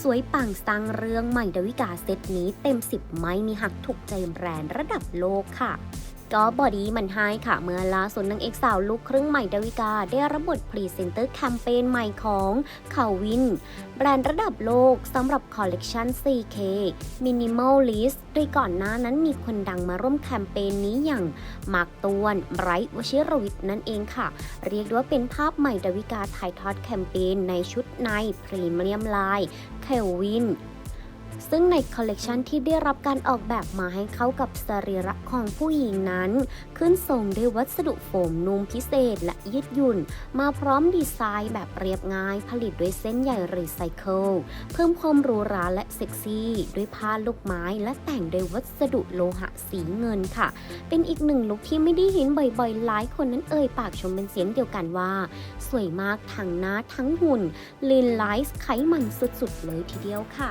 สวยปังสร้างเรื่องใหม่ดาวิกาเซตนี้เต็ม 10 ไม่มีหักถูกใจแบรนด์ระดับโลกค่ะ ก็บอดี้มันให้ค่ะ เมื่อล่าสุดนางเอกสาวลูกครึ่งใหม่ดาวิกา ได้รับบทพรีเซนเตอร์แคมเปญใหม่ของเขาวิน แบรนด์ระดับโลกสำหรับคอลเลกชัน 4K Minimalist โดยก่อนหน้านั้นมีคนดังมาร่วมแคมเปญนี้อย่างมาร์กตวนไบรท์วชิรวิทย์นั่นเองค่ะ เรียกได้ว่าเป็นภาพใหม่ดาวิกาถ่ายทอดแคมเปญในชุดในพรีเมียมไลน์เคลวิน ซึ่งในคอลเลกชันที่ได้รับการออกแบบมาให้เข้ากับสรีระของผู้หญิงนั้น ขึ้นทรงด้วยวัสดุโฟมนุ่มพิเศษและยืดหยุ่น มาพร้อมดีไซน์แบบเรียบง่าย ผลิตด้วยเส้นใยรีไซเคิลเพิ่มความหรูหราและเซ็กซี่ ด้วยผ้าลูกไม้และแต่งด้วยวัสดุโลหะสีเงินค่ะ เป็นอีกหนึ่งลุคที่ไม่ได้เห็นบ่อยๆ หลายคนนั้นเอ่ยปากชมเป็นเสียงเดียวกันว่า สวยมากทั้งหน้าทั้งหุ่นลีนไลซ์ไขมันสุดๆเลยทีเดียวค่ะ